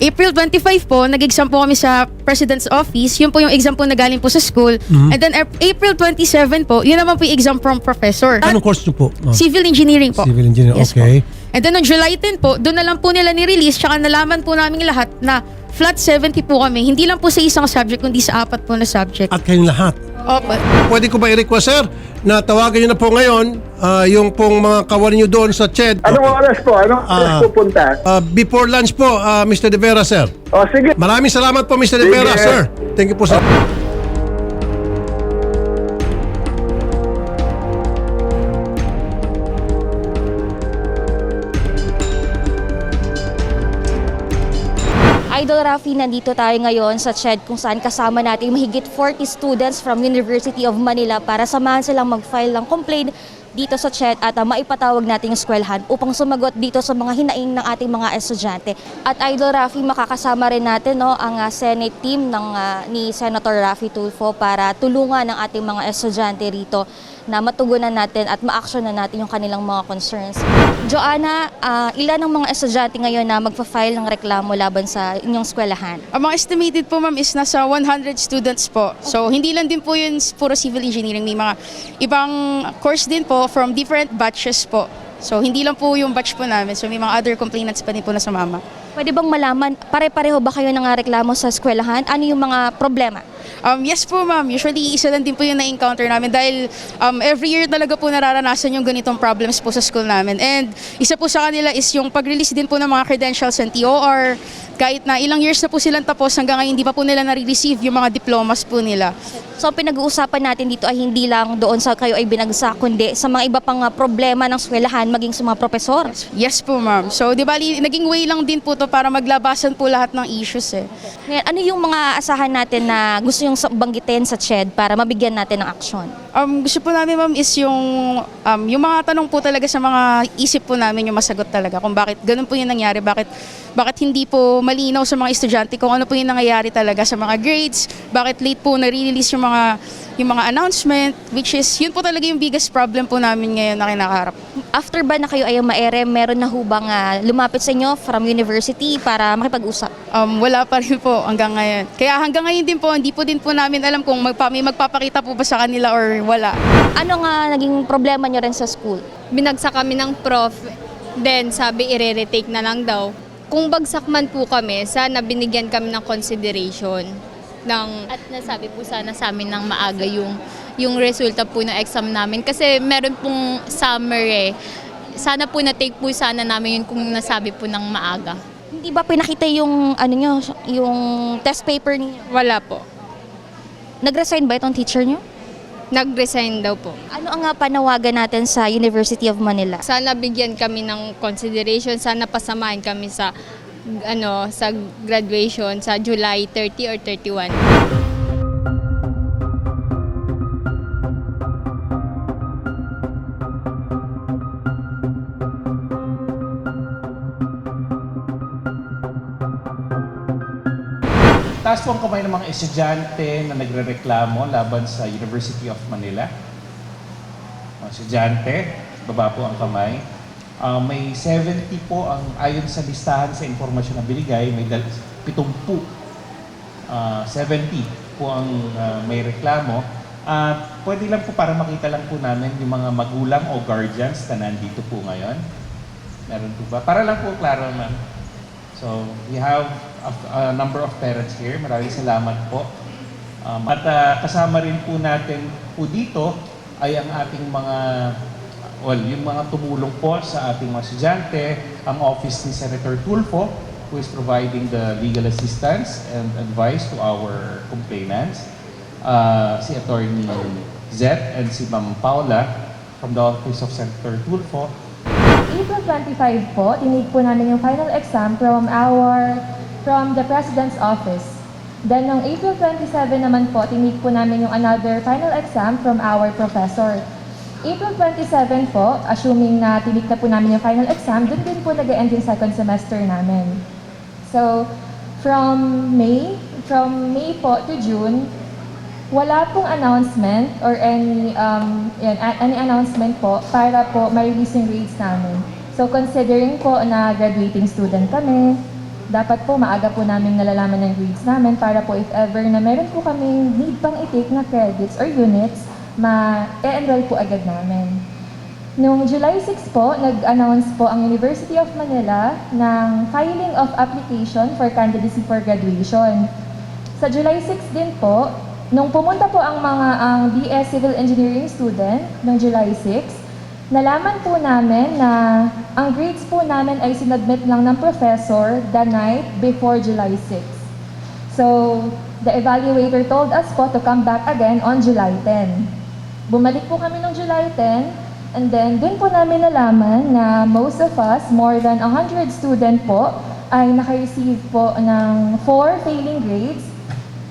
April 25 po, nag-exam po kami sa President's Office. Yun po yung exam po na galing po sa school. Mhm. And then Ap- April 27 po, yun naman po yung exam from professor. Anong course niyo po? ma'am? Civil engineering po. Civil engineering, Yes okay. Po. And then on July 10 po, doon na lang po nila ni-release tsaka nalaman po namin lahat na flat 70 po kami. Hindi lang po sa isang subject, kundi sa apat po na subject. At kayong lahat. Opo. Pwede ko ba i-request, sir, na tawagan niyo na po ngayon ah, yung pong mga kawan niyo doon sa CHED. Anong oras po? Anong oras Ah. pupunta? Ah, before lunch po, ah, Mr. De Vera, sir. O sige. Maraming salamat po, Mr. De Sige. Vera, sir. Thank you po, sir. Idol Rafi, nandito tayo ngayon sa CHED kung saan kasama natin mahigit 40 students from University of Manila para samahan silang mag-file ng complaint dito sa CHED at uh, maipatawag natin yung eskwelahan upang sumagot dito sa mga hinaing ng ating mga estudyante. At Idol Rafi, makakasama rin natin no, ang uh, Senate team ng, uh, ni Senator Rafi Tulfo para tulungan ng ating mga estudyante rito na matugunan natin at ma-action na natin yung kanilang mga concerns. Joanna, ah, ilan ang mga estudyante ngayon na magpa-file ng reklamo laban sa inyong eskwelahan? Ang mga estimated po ma'am is nasa 100 students po. So hindi lang din po yun puro civil engineering. May mga ibang course din po from different batches po. So hindi lang po yung batch po namin. So may mga other complainants pa din po na sumama. Pwede bang malaman, pare-pareho ba kayo ng ah, reklamo sa eskwelahan? Ano yung mga problema? Um, yes po ma'am, usually isa lang din po yung na-encounter namin dahil um, every year talaga po nararanasan yung ganitong problems po sa school namin. And isa po sa kanila is yung pag-release din po ng mga credentials and TOR. Kahit na ilang years na po silang tapos hanggang ngayon hindi pa po nila nare-receive yung mga diplomas po nila. So ang pinag-uusapan natin dito ay hindi lang doon sa kayo ay binagsak, kundi sa mga iba pang ah, problema ng eskwelahan maging sa mga profesor. Yes po ma'am. So di bali, naging way lang din po to para maglabasan po lahat ng issues eh. Ngayon, ano yung mga asahan natin na gusto yung banggitin sa CHED para mabigyan natin ng aksyon? Um, gusto po namin ma'am is yung, um, yung mga tanong po talaga sa mga isip po namin yung masagot talaga kung bakit ganun po yung nangyari, bakit, bakit hindi po malinaw sa mga estudyante kung ano po yung nangyayari talaga sa mga grades, bakit late po na-release yung mga, yung mga announcement, which is yun po talaga yung biggest problem po namin ngayon na kinakaharap. After ba na kayo ay maere, meron na hubang ah, lumapit sa inyo from university para makipag-usap? Um, wala pa rin po hanggang ngayon. Kaya hanggang ngayon din po, hindi po din po namin alam kung magpa, may magpapakita po ba sa kanila or wala. Ano nga naging problema nyo rin sa school? binagsak kami ng prof, then sabi ire-retake na lang daw. Kung bagsak man po kami, sana binigyan kami ng consideration ng At nasabi po sana sa amin ng maaga yung yung resulta po ng exam namin kasi meron pong summer eh. Sana po na-take po sana namin yun kung nasabi po ng maaga. Hindi ba pinakita yung ano nyo, yung test paper niyo? wala po. Nag-resign ba itong teacher nyo? Nag-resign daw po. Ano ang panawagan natin sa University of Manila? Sana bigyan kami ng consideration, sana pasamahin kami sa ano sa graduation sa July 30 or 31. Taas po ang kamay ng mga estudyante na nagrereklamo laban sa University of Manila. Mga estudyante, baba po ang kamay. Ah, may 70 po ang ayon sa listahan sa impormasyon na binigay, may dal- 70. Ah, 70 po ang ah, may reklamo. At pwede lang po para makita lang po namin yung mga magulang o guardians na nandito po ngayon. Meron po ba? Para lang po klaro, ma'am. So, we have a, a number of parents here. Maraming salamat po. Um, at ah, kasama rin po natin po dito ay ang ating mga, well, yung mga tumulong po sa ating mga estudyante, ang office ni Senator Tulfo, who is providing the legal assistance and advice to our complainants. Ah, si Attorney Zet and si Ma'am Paula from the office of Senator Tulfo April 25 po, tinig po namin yung final exam from our, from the President's Office. Then, noong April 27 naman po, tinig po namin yung another final exam from our professor. April 27 po, assuming na tinig na po namin yung final exam, dun din po nag-end yung second semester namin. So, from May, from May po to June, wala pong announcement or any um, yan, any announcement po para po ma-release yung grades namin. So considering po na graduating student kami, dapat po maaga po namin nalalaman ng grades namin para po if ever na meron po kaming need pang i-take na credits or units, ma-enroll po agad namin. Noong July 6 po, nag-announce po ang University of Manila ng filing of application for candidacy for graduation. Sa July 6 din po, nung pumunta po ang mga ang BS Civil Engineering student noong July 6, nalaman po namin na ang grades po namin ay sinubmit lang ng professor the night before July 6. So, the evaluator told us po to come back again on July 10. Bumalik po kami noong July 10, and then dun po namin nalaman na most of us, more than 100 student po, ay naka-receive po ng 4 failing grades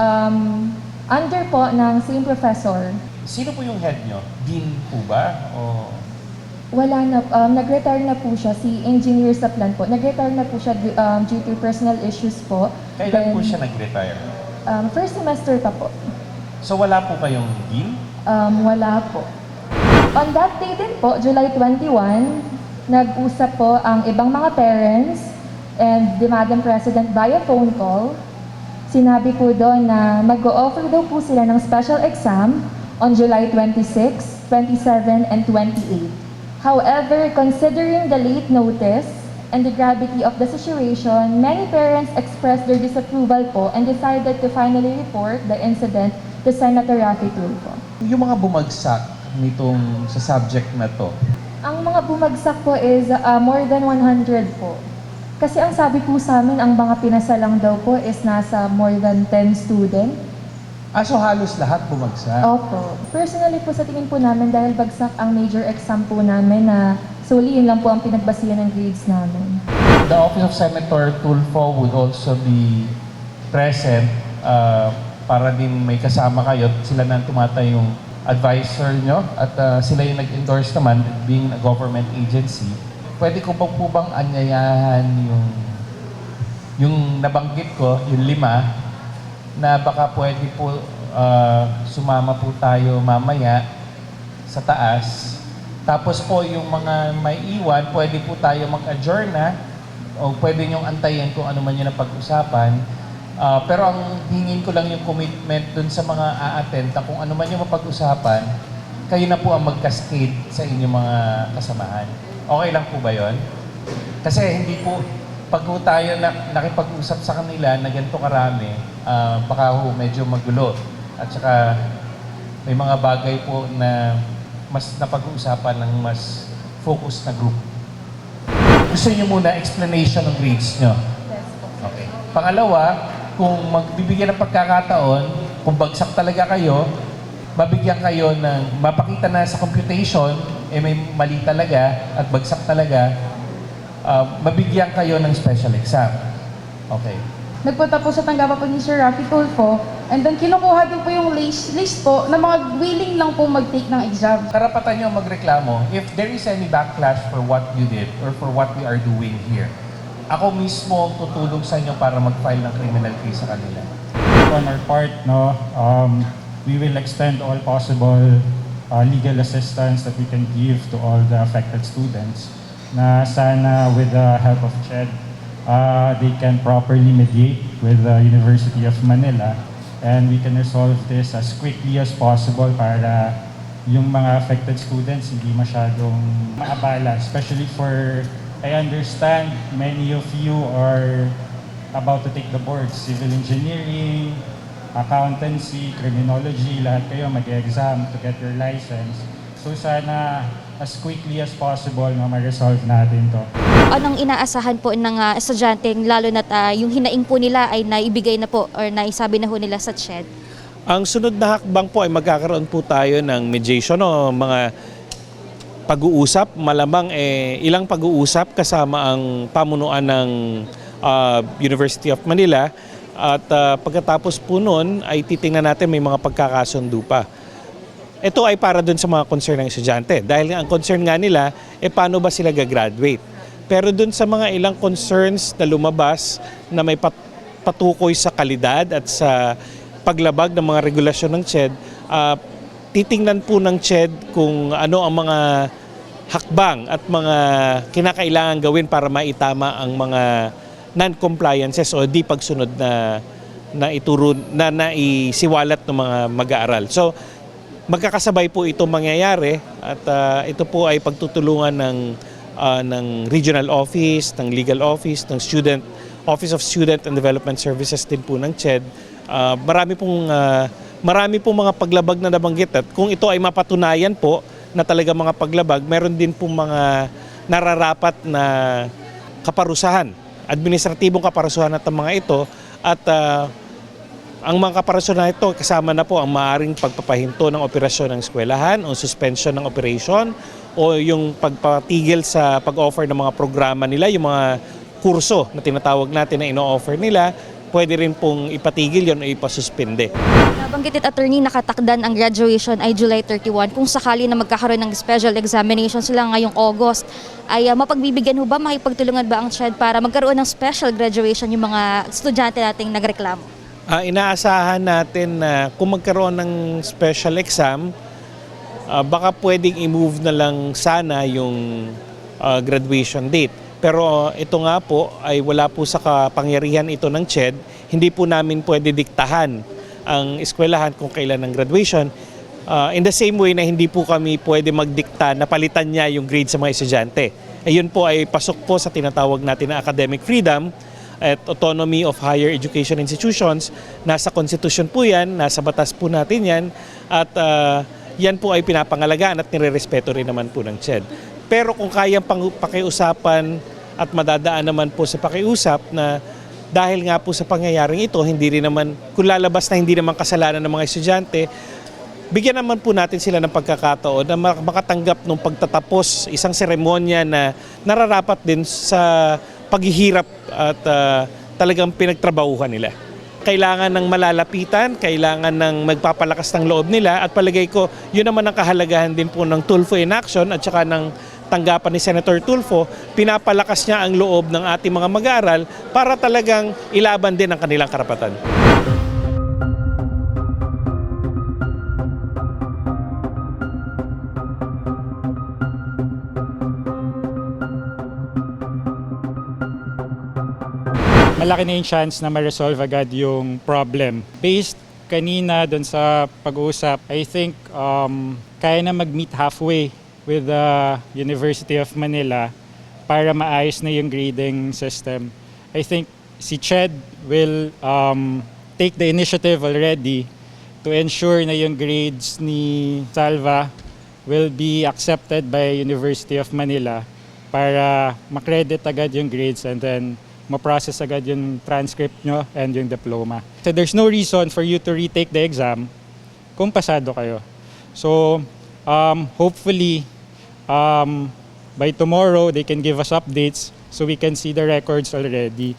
um, under po ng same professor. Sino po yung head nyo? Dean po ba? O Wala na, um, nag-retire na po siya, si Engineer Saplan po. Nag-retire na po siya um, due to personal issues po. kailan po Then, siya nag-retire? Um, first semester pa po. So wala po kayong dean? Um, wala po. On that day din po, July 21, nag-usap po ang ibang mga parents and the Madam President via phone call. Sinabi po doon na mag-o-offer daw po sila ng special exam on July 26, 27, and 28. However, considering the late notice and the gravity of the situation, many parents expressed their disapproval po and decided to finally report the incident to Senator Rafi Tulfo. Yung mga bumagsak nitong sa subject na to, Ang mga bumagsak po is uh, more than 100 po. Kasi ang sabi po sa amin, ang mga pinasa lang daw po is nasa more than 10 student. Ah, so halos lahat bumagsak. Opo. Personally po sa tingin po namin, dahil bagsak ang major exam po namin na solely yun lang po ang pinagbasihan ng grades namin. The Office of Senator Tulfo would also be present uh, para din may kasama kayo. Sila na tumatay yung advisor nyo at uh, sila yung nag-endorse naman being a government agency. Pwede ko pa po bang anyayahan yung yung nabanggit ko, yung lima, na baka pwede po uh, sumama po tayo mamaya sa taas. Tapos po yung mga may iwan, pwede po tayo mag-adjourn na o pwede niyong antayin kung ano man yun ang pag-usapan. Ah, pero ang hingin ko lang yung commitment dun sa mga a-attend kung ano man yung mapag-usapan, kayo na po ang mag-cascade sa inyong mga kasamahan. Okay lang po ba yon? Kasi hindi po, pag po tayo na, nakipag-usap sa kanila na ganito karami, ah, baka ho medyo magulo. At saka may mga bagay po na mas napag-uusapan ng mas focused na group. Gusto niyo muna explanation ng grades nyo? Okay. Pangalawa, kung magbibigyan ng pagkakataon, kung bagsak talaga kayo, mabigyan kayo ng, mapakita na sa computation, eh may mali talaga at bagsak talaga, uh, mabigyan kayo ng special exam. Okay. Nagpunta po sa tanggapan po ni Sir Rafi Tulfo, and then kinukuha din po yung list, list po na mga willing lang po mag-take ng exam. Karapatan nyo magreklamo if there is any backlash for what you did or for what we are doing here. Ako mismo ang tutulong sa inyo para mag-file ng criminal case sa kanila. on our part, no, um, we will extend all possible uh, legal assistance that we can give to all the affected students. Na sana with the help of CHED, uh, they can properly mediate with the University of Manila and we can resolve this as quickly as possible para yung mga affected students hindi masyadong maabala, especially for, I understand many of you are about to take the boards, civil engineering, accountancy, criminology, lahat kayo mag-exam to get your license. So sana as quickly as possible na ma-resolve natin to. Anong inaasahan po ng uh, estudyante, lalo na yung hinaing po nila ay naibigay na po or naisabi na ho nila sa CHED? Ang sunod na hakbang po ay magkakaroon po tayo ng mediation o mga pag-uusap. Malamang eh, ilang pag-uusap kasama ang pamunuan ng ah, University of Manila. At ah, pagkatapos po noon ay titingnan natin may mga pagkakasundo pa. Ito ay para dun sa mga concern ng estudyante. Dahil ang concern nga nila, eh paano ba sila gagraduate? Pero dun sa mga ilang concerns na lumabas na may pat- patukoy sa kalidad at sa paglabag ng mga regulasyon ng CHED, ah, titingnan po ng CHED kung ano ang mga hakbang at mga kinakailangan gawin para maitama ang mga non-compliances o di pagsunod na na ituro na naisiwalat ng mga mag-aaral. So magkakasabay po ito mangyayari at ah, ito po ay pagtutulungan ng ah, ng regional office, ng legal office, ng student Office of Student and Development Services din po ng CHED. Ah, marami pong ah, marami pong mga paglabag na nabanggit at kung ito ay mapatunayan po na talaga mga paglabag, meron din pong mga nararapat na kaparusahan, administratibong kaparusahan at mga ito at ah, ang mga kaparasyon na ito kasama na po ang maaring pagpapahinto ng operasyon ng eskwelahan o suspension ng operation o yung pagpatigil sa pag-offer ng mga programa nila, yung mga kurso na tinatawag natin na ino-offer nila, pwede rin pong ipatigil yon o ipasuspende. Nabanggit it attorney nakatakdan ang graduation ay July 31. Kung sakali na magkakaroon ng special examination sila ngayong August, ay ah, mapagbibigyan ho ba, makipagtulungan ba ang CHED para magkaroon ng special graduation yung mga estudyante nating nagreklamo? Ah, inaasahan natin na kung magkaroon ng special exam, ah, baka pwedeng i-move na lang sana yung ah, graduation date. Pero ito nga po ay wala po sa kapangyarihan ito ng CHED. Hindi po namin pwede diktahan ang eskwelahan kung kailan ang graduation. Ah, in the same way na hindi po kami pwede magdikta na palitan niya yung grade sa mga estudyante. Ayun po ay pasok po sa tinatawag natin na academic freedom at autonomy of higher education institutions. Nasa constitution po yan, nasa batas po natin yan at ah, yan po ay pinapangalagaan at nirerespeto rin naman po ng CHED. Pero kung kayang pang- pakiusapan at madadaan naman po sa pakiusap na dahil nga po sa pangyayaring ito, hindi rin naman, kung lalabas na hindi naman kasalanan ng mga estudyante, bigyan naman po natin sila ng pagkakataon na mak- makatanggap ng pagtatapos isang seremonya na nararapat din sa paghihirap at ah, talagang pinagtrabahuhan nila. Kailangan ng malalapitan, kailangan ng magpapalakas ng loob nila at palagay ko yun naman ang kahalagahan din po ng Tulfo in Action at saka ng tanggapan ni Senator Tulfo, pinapalakas niya ang loob ng ating mga mag-aaral para talagang ilaban din ang kanilang karapatan. Malaki na yung chance na ma-resolve agad yung problem. Based kanina dun sa pag-uusap, I think um, kaya na mag-meet halfway with the University of Manila para maayos na yung grading system. I think si Ched will um, take the initiative already to ensure na yung grades ni Salva will be accepted by University of Manila para makredit agad yung grades and then ma-process agad yung transcript nyo and yung diploma. So there's no reason for you to retake the exam kung pasado kayo. So um, hopefully um, by tomorrow they can give us updates so we can see the records already.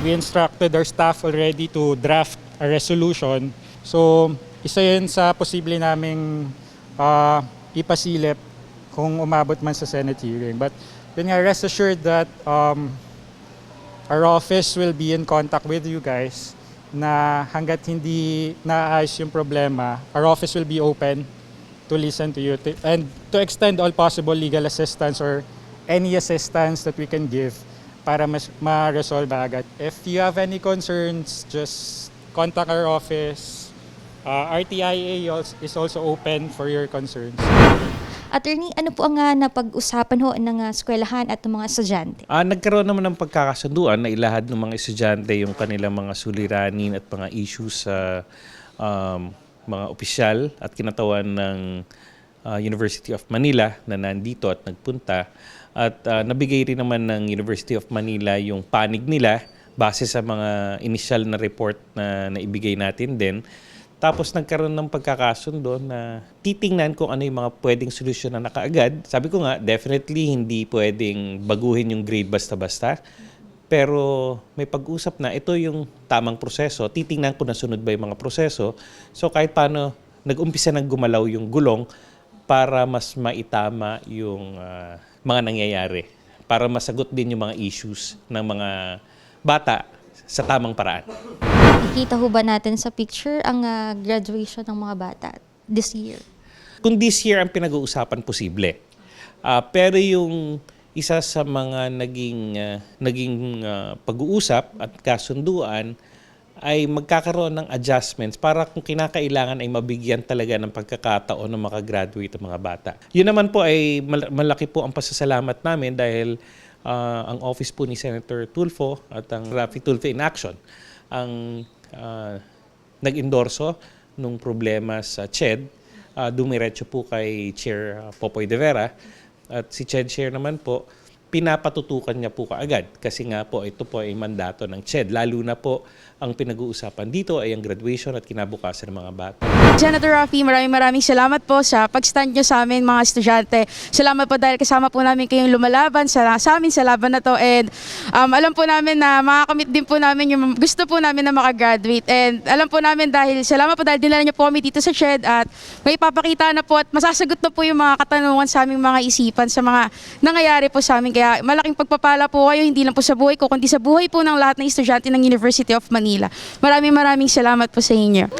We instructed our staff already to draft a resolution. So isa yun sa posible naming uh, ipasilip kung umabot man sa Senate hearing. But yun nga, rest assured that um, our office will be in contact with you guys na hanggat hindi naayos yung problema, our office will be open to listen to you to- and to extend all possible legal assistance or any assistance that we can give para mas ma-resolve agad. If you have any concerns, just contact our office. Uh, RTIA is also open for your concerns. Attorney, ano po ang ah, napag-usapan ho ng ah, eskwelahan at ng mga estudyante? Ah, nagkaroon naman ng pagkakasunduan na ilahad ng mga estudyante yung kanilang mga suliranin at mga issues sa um, mga opisyal at kinatawan ng ah, University of Manila na nandito at nagpunta. At ah, nabigay rin naman ng University of Manila yung panig nila base sa mga initial na report na naibigay natin din. Tapos nagkaroon ng pagkakasundo na titingnan kung ano yung mga pwedeng solusyon na nakaagad. Sabi ko nga, definitely hindi pwedeng baguhin yung grade basta-basta. Pero may pag-usap na ito yung tamang proseso. Titingnan ko na sunod ba yung mga proseso. So kahit paano, nag-umpisa nang gumalaw yung gulong para mas maitama yung ah, mga nangyayari. Para masagot din yung mga issues ng mga bata sa tamang paraan. Nakikita ho ba natin sa picture ang ah, graduation ng mga bata this year? kung this year ang pinag-uusapan posible. Ah, pero yung isa sa mga naging ah, naging ah, pag-uusap at kasunduan ay magkakaroon ng adjustments para kung kinakailangan ay mabigyan talaga ng pagkakataon ng makagraduate ang mga bata. Yun naman po ay mal- malaki po ang pasasalamat namin dahil ah, ang office po ni Senator Tulfo at ang Rafi Tulfo in Action ang ah, nag-endorso nung problema sa CHED. Uh, dumiretso po kay Chair ah, Popoy de Vera at si CHED Chair naman po pinapatutukan niya po kaagad kasi nga po ito po ay mandato ng CHED lalo na po ang pinag-uusapan dito ay ang graduation at kinabukasan ng mga bata. Senator Rafi, maraming maraming salamat po sa pag-stand nyo sa amin mga estudyante. Salamat po dahil kasama po namin kayong lumalaban sa, sa amin sa laban na to and um, alam po namin na makakamit din po namin yung gusto po namin na makagraduate and alam po namin dahil salamat po dahil dinala niyo po kami dito sa SHED at may papakita na po at masasagot na po yung mga katanungan sa aming mga isipan sa mga nangyayari po sa amin. Kaya malaking pagpapala po kayo hindi lang po sa buhay ko kundi sa buhay po ng lahat ng estudyante ng University of Manila. Maraming maraming salamat po sa inyo.